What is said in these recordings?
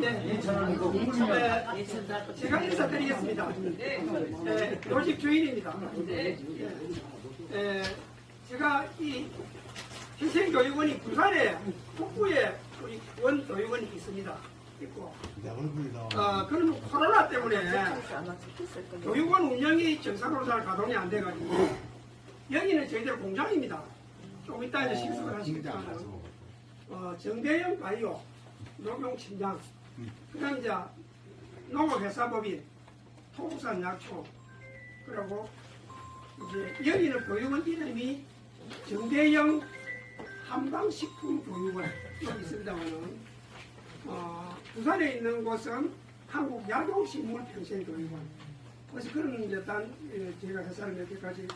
네, 제가 인사드리겠습니다. 네, 요직 주인입니다. 네, 네, 제가 이 희생교육원이 부산에 북부에 우리 원교육원이 있습니다. 있고, 어, 그런 코로나 때문에 교육원 운영이 정상으로 잘 가동이 안 돼가지고 여기는 저희들 공장입니다. 좀 이따 이제 실습을 하시겠지만 어, 정대영 바이오 녹용 침장. 그다음 이제 농업회사법인 토국산 약초. 그리고 이제 여기는 교육원 이름이 정대영 한방식품 교육원. 여기 있습니다만은 어, 부산에 있는 곳은 한국 약용식물 평생 교육원. 그래서 그런 이제 단 예, 제가 회사를 몇 개까지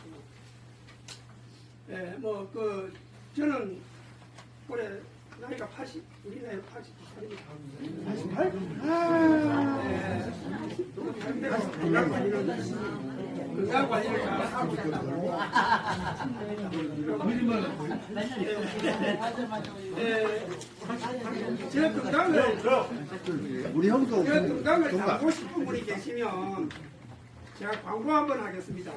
예, 뭐 그 저는 올해 나이가 80 우리 나이 88입니다. 88? 아, 건강 관리를 건강 관리를 잘 하고 있다고. 예, 제 건강을 우리 형도 제 건강을 알고 싶은 분이 계시면 제가 광고 한번 하겠습니다.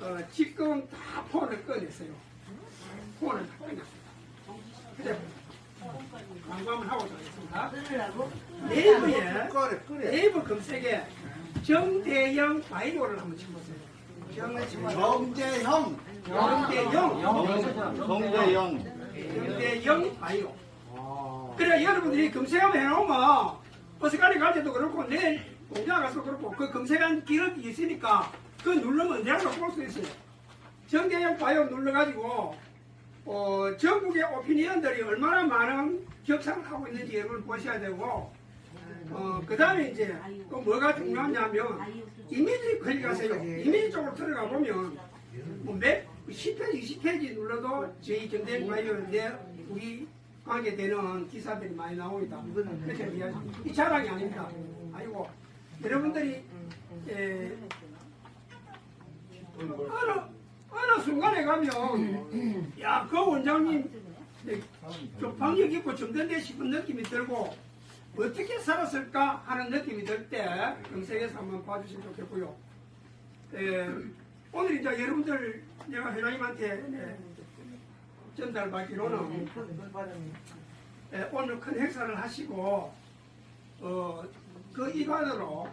어, 지금 다 폰을 꺼냈어요. 폰을 다 꺼냈습니다. 그래, 광고 한번 하고 가겠습니다. 네이버에 꺼래 네이버 검색에 정대영 바이오를 한번 쳐보세요. 정재형 정대영, 정재형 정대영 바이오. 그래 여러분들이 검색하면 해놓으면 버스가리 갈 때도 그렇고 내일 공장 가서 그렇고 그 검색한 기록이 있으니까 그 누르면 언제라도 볼수 있어요. 정대영 바이오 눌러가지고 어, 전국의 오피니언들이 얼마나 많은 격상을 하고 있는지 여러분 보셔야 되고 어, 그 다음에 이제 또 뭐가 중요하냐면 이미지 클릭하세요. 이미지 쪽으로 들어가 보면 뭐몇 10페이지, 20페이지 눌러도 저희 정대영 바이오인데 우리 관계되는 기사들이 많이 나옵니다. 그렇게 이해하십니까? 이 자랑이 아닙니다. 아니고 여러분들이 에, 어느 어느 순간에 가면 야 그 원장님 네, 좀 방역 있고 정전돼 싶은 느낌이 들고 어떻게 살았을까 하는 느낌이 들 때 검색해서 한번 봐주시면 좋겠고요. 에, 오늘 이제 여러분들 내가 회장님한테 네, 전달받기로는 예, 오늘 큰 행사를 하시고 어, 그 일환으로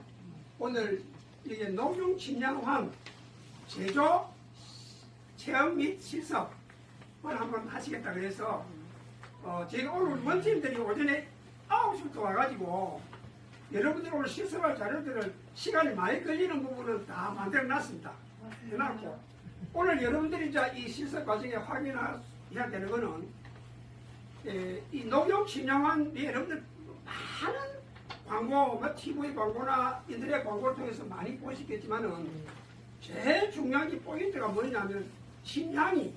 오늘 이게 농용 침량황 제조 체험 및 실습을 한번 하시겠다 그래서 어, 제가 오늘 원팀들이 오전에 9시부터 와가지고 여러분들 오늘 실습할 자료들을 시간이 많이 걸리는 부분은 다 만들어 놨습니다. 해놨고 오늘 여러분들이 이 실습 과정에 확인해야 되는 거는 에, 이 농용 침량한 여러분들 많은 광고, 뭐 TV 광고나 인터넷 광고를 통해서 많이 보시겠지만은 제일 중요한 게 포인트가 뭐냐면 침량이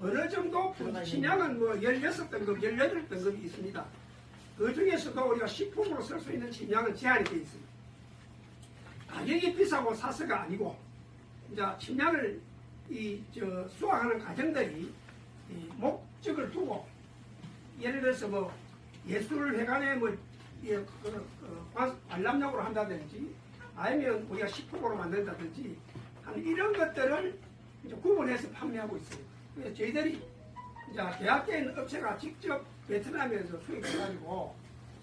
어느 정도 분- 침량은 뭐 16등급, 18등급이 있습니다. 그 중에서도 우리가 식품으로 쓸 수 있는 침량은 제한이 되어 있습니다. 가격이 비싸고 사서가 아니고 이제 침량을 이 저 수확하는 과정들이 이 목적을 두고 예를 들어서 뭐 예술회관에 뭐 예, 그, 그, 관- 관람용으로 한다든지 아니면 우리가 식품으로 만든다든지 하는 이런 것들을 이제 구분해서 판매하고 있어요. 그래서 저희들이 이제 대학교에 있는 업체가 직접 베트남에서 수입해가지고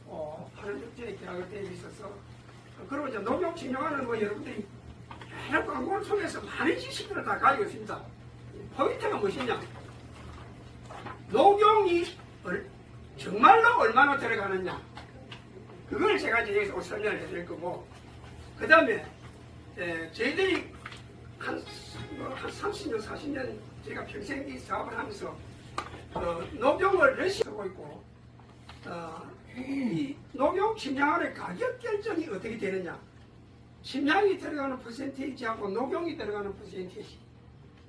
어, 하는 업체에 계약을 떼어 있어서 그리고 이제 농용 침략하는 뭐 여러분들이 여러 광고를 통해서 많은 지식들을 다 가지고 있습니다. 포인트가 무엇이냐? 녹용이 얼- 정말로 얼마나 들어가느냐 그걸 제가 이제 여기서 설명을 해드릴 거고 그 다음에 저희들이 한, 뭐, 한 30년 40년 제가 평생 이 사업을 하면서 어, 녹용을 러시아 하고 있고 어, 이 녹용 침량의 가격 결정이 어떻게 되느냐. 침량이 들어가는 퍼센테이지하고 녹용이 들어가는 퍼센테이지.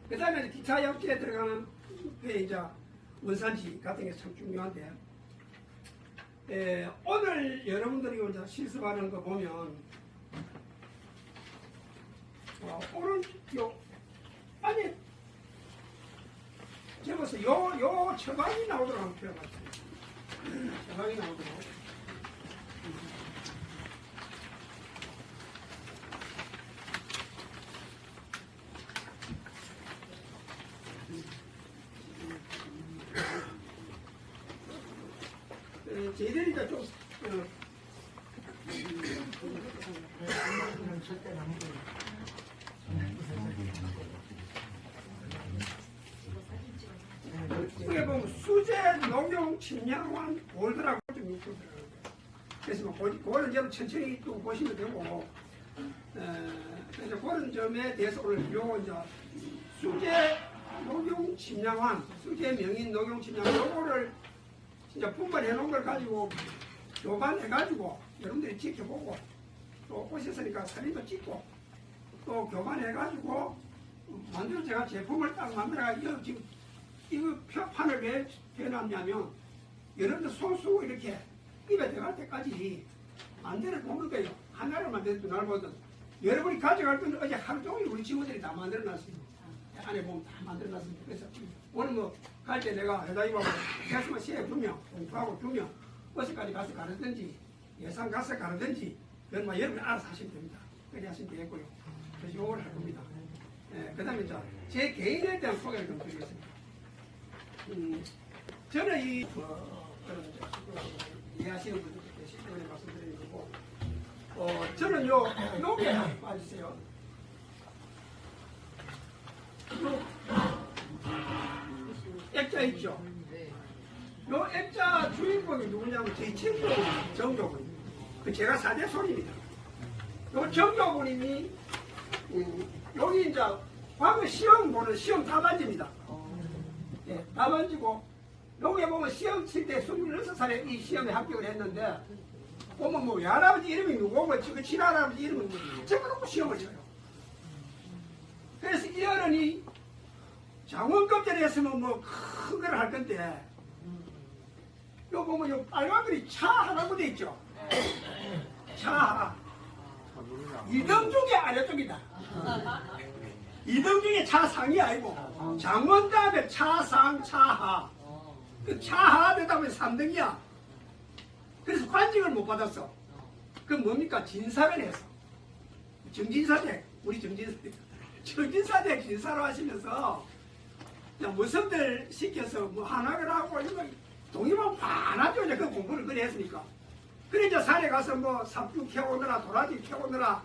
그 다음에 기타 약재에 들어가는 그 이제 원산지 같은 게 참 중요한데 에, 오늘 여러분들이 실습하는 거 보면 어, 오른 요 안에 접어서 요, 요 처방이 표현하겠습니다. 처방이 나오도록. 어, 저희들이 이제 좀 어, 이게 보면 농용 침략한 볼드라고 좀 있고 그래서 뭐 고- 그거는 좀 천천히 또 보시면 되고 에, 그래서 그런 점에 대해서 오늘 요 이제 수제 농용 침략한 수제 명인 농용 침략 요거를 진짜 분발해 놓은 걸 가지고 교반해 가지고 여러분들이 지켜보고 또 오셨으니까 사진도 찍고 또 교반해 가지고 만들어 제가 제품을 딱 만들어 가지고 지금 이거 표판을 왜 해놨냐면 여러분들 손 쓰고 이렇게 입에 들어갈 때까지 만들어 보는 거예요. 하나를 만들든 두 날보든 여러분이 가져갈 건 어제 하루 종일 우리 친구들이 다 만들어 놨어요. 안에 보면 다 만들어 놨습니다. 그래서 오늘 뭐 갈 때 내가 회장님하고 캐스만 시에 두명 공부하고 두명 어디까지 가서 가르든지 예산 가서 가르든지 그건 뭐 여러분이 알아서 하시면 됩니다. 그렇게 하시면 되겠고요. 그래서 요걸 할 겁니다. 예, 그 다음에 제 개인에 대한 소개를 좀 드리겠습니다. 음, 저는 이 어, 그런 이해하시는 분들 계시 때문에 말씀드리는 거고 어, 저는 요 요게 봐주세요. 요 액자 있죠. 요 액자 주인공이 누구냐면 저희 친구 정조군. 그 제가 사대 손입니다. 요 정조군님이 음, 여기 이제 과거 시험 보는 시험 답안지입니다. 예, 답안지고 여기에 보면 시험 칠때 26살에 이 시험에 합격을 했는데 보면 뭐 외할아버지 이름이 누구고 지금 친할아버지 이름은 누구 적어놓고 시험을 쳐요. 그래서 이 어른이 장원급제를 했으면 뭐 큰 걸 할 건데 요 보면 요 빨간 글이 차 하나고 돼 있죠. 차 이등 중에 아래쪽이다. 이등 중에 차상이 아니고 장원 다음에 차상 차하. 그 차하 보면 3등이야. 그래서 관직을 못 받았어. 그 뭡니까? 진사를 했어 정진사대 우리 정진사대. 정진사대 진사로 하시면서 무섭들 시켜서 뭐 하나를 하고 이거 동의만 많아죠. 이제 그 공부를 그래 했으니까. 그래 이제 산에 가서 뭐 삽주 캐오느라 도라지 캐오느라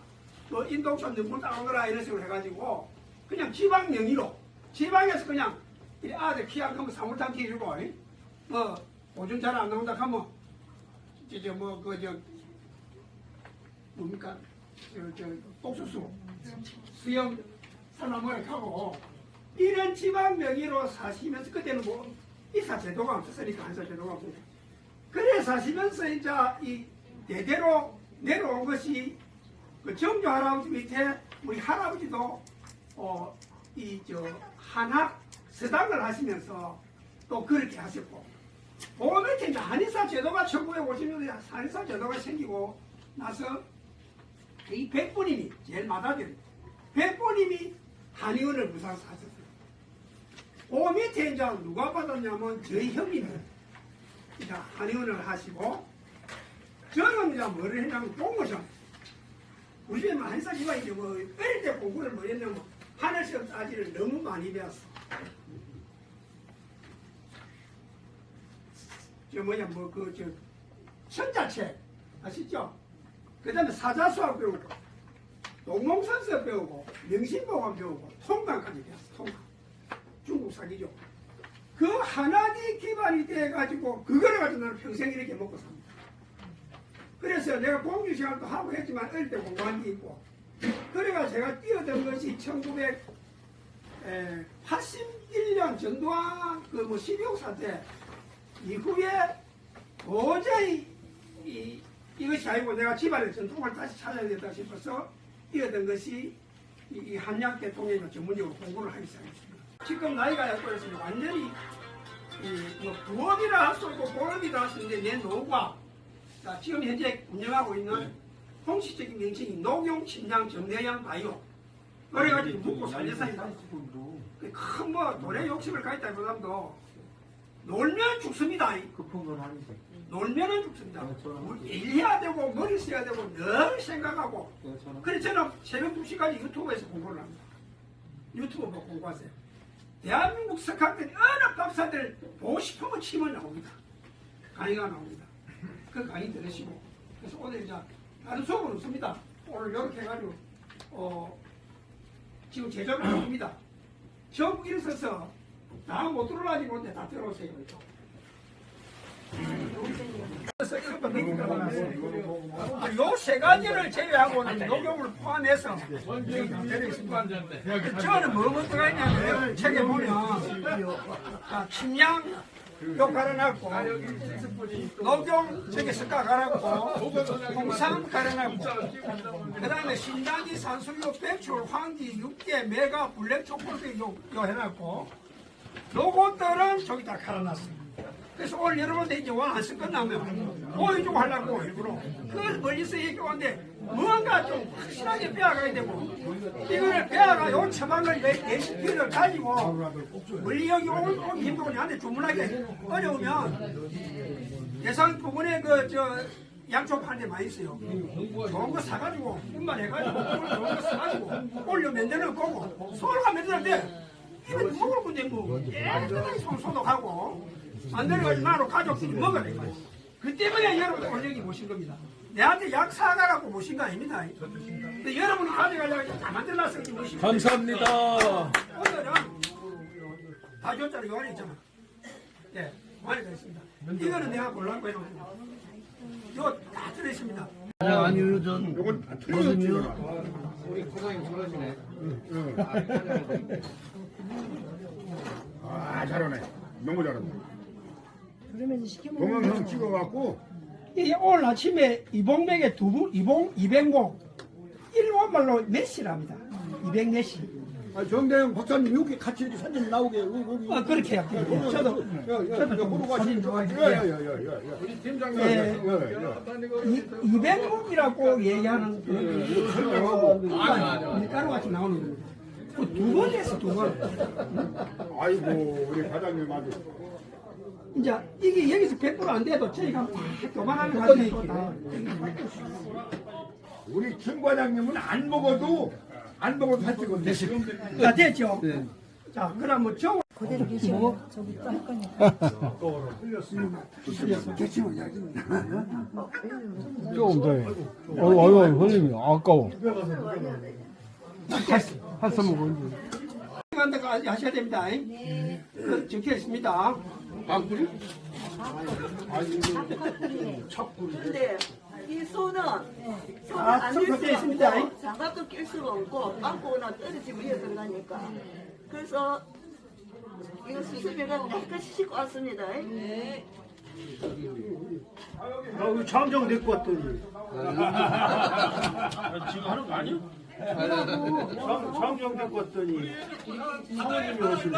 뭐 인동천 능물 따오느라 이런 식으로 해가지고 그냥 지방 명의로. 지방에서 그냥 이 아들 키한 크면 사물탕 키주고 뭐 오줌 잘 안 나온다 하면 이제 뭐그저 뭡니까? 저, 저 옥수수. 수염 삶아먹을 하고 이런 지방 명의로 사시면서 그때는 뭐 이사 제도가 없었으니까 한사 제도가 없으니까. 그래 사시면서 이제 이 대대로 내려온 것이 그 정조 할아버지 밑에 우리 할아버지도 어, 이 저 한학 서당을 하시면서 또 그렇게 하셨고 그 밑에 이제 한의사 제도가 1950년대 한의사 제도가 생기고 나서 이 백부님이 제일 맏아들 백부님이 한의원을 부산서 하셨어요. 그 밑에 이제 누가 받았냐면 저희 형님이 이제 한의원을 하시고 저는 이제 뭐를 했냐면 공무원 우리 집에 한의사 집안인데 뭐 어릴 때 공부를 뭐 했냐면 하늘 시험 따지를 너무 많이 배웠어. 저 뭐냐 뭐 그 저 천자책 아시죠? 그 다음에 사자수학 배우고 동몽산서 배우고 명심보감 배우고 통강까지 배웠어 통강 중국 사기죠 그 하나니 기반이 돼가지고 그거를 가지고 나는 평생 이렇게 먹고 삽니다 그래서 내가 공주 시간도 하고 했지만 어릴 때 공부한 게 있고 그래가 제가 뛰 것이 1981년 전두환 그뭐 12.6 사태 이후에 도저히 이, 이것이 아니고 내가 집안의 전통을 다시 찾아야 된다 싶어서 뛰어든 것이 이, 이 한양 대통령이 전문적으로 공부를 하기 시작했습니다. 지금 나이가 약고해서 완전히 이 뭐 부업이라 할 수 없고 본업이라 할 수 있는데 내 노후가 자, 지금 현재 운영하고 있는 공식적인 명칭이 녹용 침량 정례양 바이오 그래가지고 묵고 살려사이다. 큰뭐 돈에 욕심을 가있다 보다도 놀면 죽습니다. 급한 건 아닌데. 놀면은 죽습니다. 네, 저는- 일해야 되고 머리 써야 되고 늘 생각하고 네, 그래서 저는 새벽 2시까지 유튜브에서 공부를 합니다. 유튜브 보고 공부하세요. 대한민국 석학들이 어느 박사들 보고 싶으면 치면 나옵니다. 강의가 나옵니다. 그 강의 들으시고 그래서 오늘 이제 다른 수업은 없습니다. 오늘 이렇게 해가지고 어, 지금 제작을 합니다. 전부 일서서 다 못 들어가지 못해 다 들어오세요. 요세 가지를 제외하고는 녹용을 포함해서 저는 뭐뭐 들어가 있냐면 책에 보면 자, 침양 요 갈아놨고 녹용 저기 습가 갈았고 홍삼 갈아놨고 그 다음에 신단지 산수유 배출 황지 육개 메가 블랙 초콜릿 요, 요 해놨고 요것들은 저기 다 갈아놨습니다. 그래서 오늘 여러분들 이제 와안쓸 끝나면 보여주고 하려고 일부러. 그걸 멀리서 얘기하는데 뭔가 좀 확실하게 빼앗가야 되고 이거를 빼앗가 요 처방을 레- 레시피를 가지고 멀리 여기 온, 온 힘도 나한테 주문하기 어려우면 예상 부분에 그저 양쪽 판에 많이 있어요. 좋은 거 사가지고 분발해가지고 좋은 거 사가지고 올려 만드는 거고 소를 만드는데 이거 먹을 건데 뭐 깨끗하게 손 소독하고 만들어가지고 나로 가족들이 먹어야 될 거예요. 그 때문에 여러분 올려기 모신 겁니다. 내한테 약 사가라고 모신 거 아닙니다. 근데 여러분이 가져가려고 다 겁니다. 감사합니다. 오늘은 다 줬잖아. 요 안에 있잖아. 예, 많이 들었습니다. 이거는 내가 골라놓고 해놓은 이거 다 들어있습니다. 아 잘하네 너무 잘한다 그러면서 시켜먹는 동영상 찍어갖고 이 오늘 아침에 이봉맥에 두 분, 이봉, 이백목, 일본말로 메시랍니다. 이백네시. 아, 정대영 박사님 여기 같이 이렇게 사진 나오게 여기 여기 아, 그렇게 할게요. 저도, 저도 보고 사진 가시죠 좋아해요. 우리 팀장님 예. 이, 이백목이라고 얘기하는 그, 설명하고 밀가루 같이 나오는 겁니다. 그두 번 했어, 두 번. 아이고 우리 과장님 아주 이제 이게 여기서 100%안 돼도 저희가 막 교만하는 가지고 있고 다. 우리 김 과장님은 안 먹어도 안 먹어도 살찌건데 자, 됐죠? 자, 그러면 저 그대로 계시고 저기 또 할 거니까 조금 더 해. 어이구, 어이구, 흘리면 아까워. 한숨 먹어. 간다고 하셔야 됩니다. 그 적혀 있습니다. 근데 이 손은 손은 아, 안 걷혀 수가 있습니다. 없고 장갑도 낄 수가 없고 빵꾸나 떨어지면 위에 들어가니까 그래서 이거 수습해가 깨끗이 씻고 왔습니다. 네. 아, 참정 데리고 왔더니. 참, 참정 데리고 왔더니 사모님이 오시네.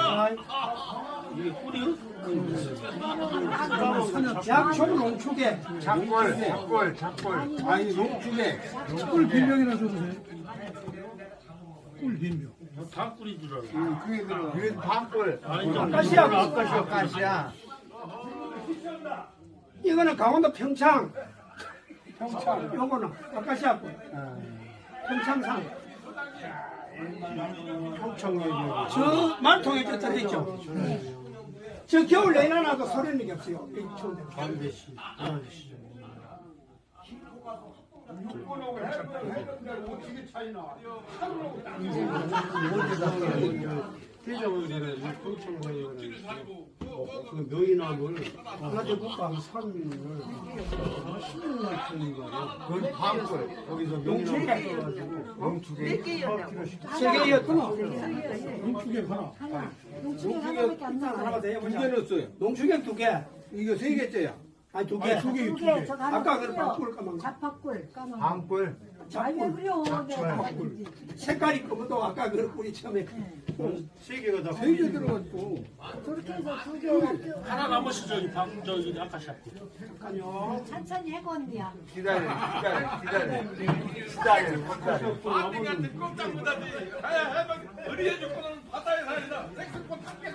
약초 농축에 작골 작골 작골 아니 농축에 꿀 빈병이나 줘보세요. 꿀 빈병. 다 꿀인 줄 알아. 그게 들어 그게 반골 아까시아 아까시아, 아까시아. 이거는 강원도 평창. 평창. 요거는 아까시아 거. 평창산. 저 말통에 저 들어있죠. 저 겨울 내내 나도 게 없어요. 대장을 내려 평창역에 그 명이나물 하나 국가 산민을 10년만 키는 거예요. 그건 반골 거기서 영축에 몇 개였냐고. 세 개였구나. 영축에 하나. 농축에 하나밖에 안 하나 나와 더 해보자. 넣었어요. 농축액 두 개. 이거 세 개째야. 아니 두 개. 두 개, 두 개. 아까 하나 그. 바꿀 까만 거. 자파꿀 까만 거 반골 아니 왜 작품 그래요? 내가 색깔이 검은도 아까 그 우리 처음에 세개 들어가지고 저렇게 해서 두 개. 하나 남았어 저기 방 저기 아카시아 잠깐요. 천천히 언니야. 기다려, 기다려, 기다려. 기다려, 기다려.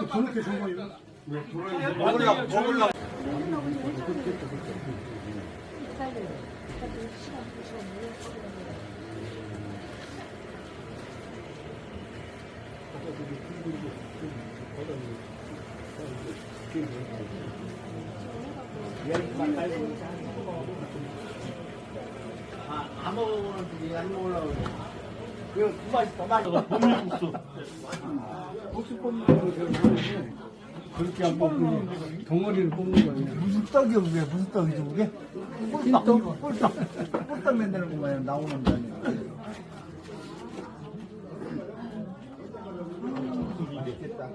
저렇게 정말 먹으려고, 먹으려고. 기다려. 시간 보시 고안 먹으면 안 먹으려고 그래. 맛이 더 맛있어. 보물국수 혹시 뽑는 거 제가 모르는데 그렇게 안 뽑고 덩어리를 뽑는 거 아니야? 무슨 떡이야, 그게? 무슨 떡이지, 그게? 꿀떡? 꿀떡. 꿀떡 만드는 거 마냥 나오는 거 아니야. 맛있겠다.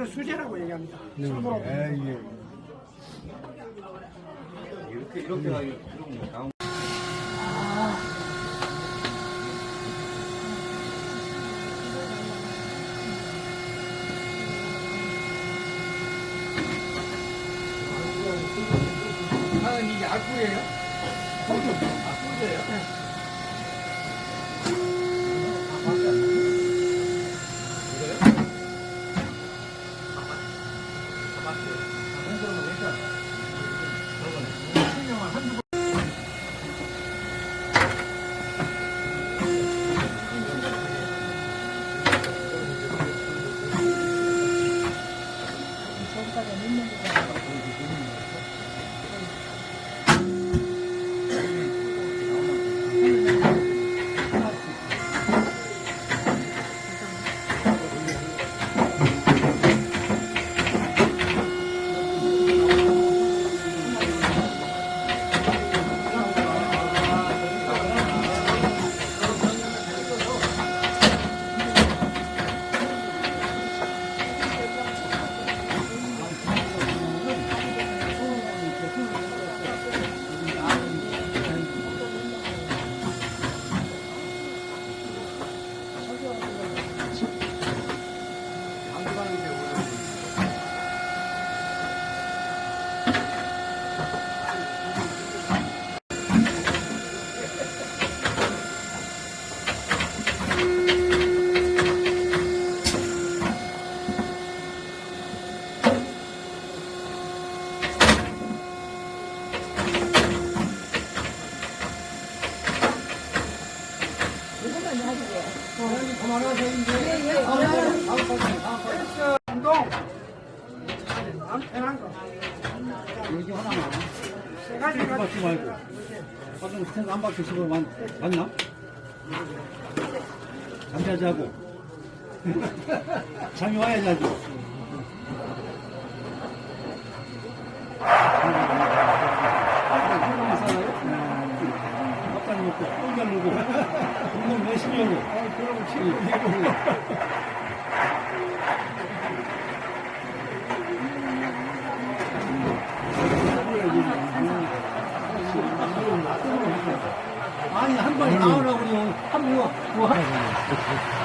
이걸 수제라고 얘기합니다. 손으로 에이, 이렇게, 이렇게 가지고 그런 거 나온 아, 이게 악구예요? 운동. 받지 말고. 화장 스탠드 한 바퀴 씩을 맞, 맞나? 잠자지 하고. 잠이 와야지 하죠. 밥잘 먹고, 꿀잘 먹고, 운동 열심히 하고. 그러면 치고, 아니, 한 번에 나오라고 그래요. 한 번, 뭐, 한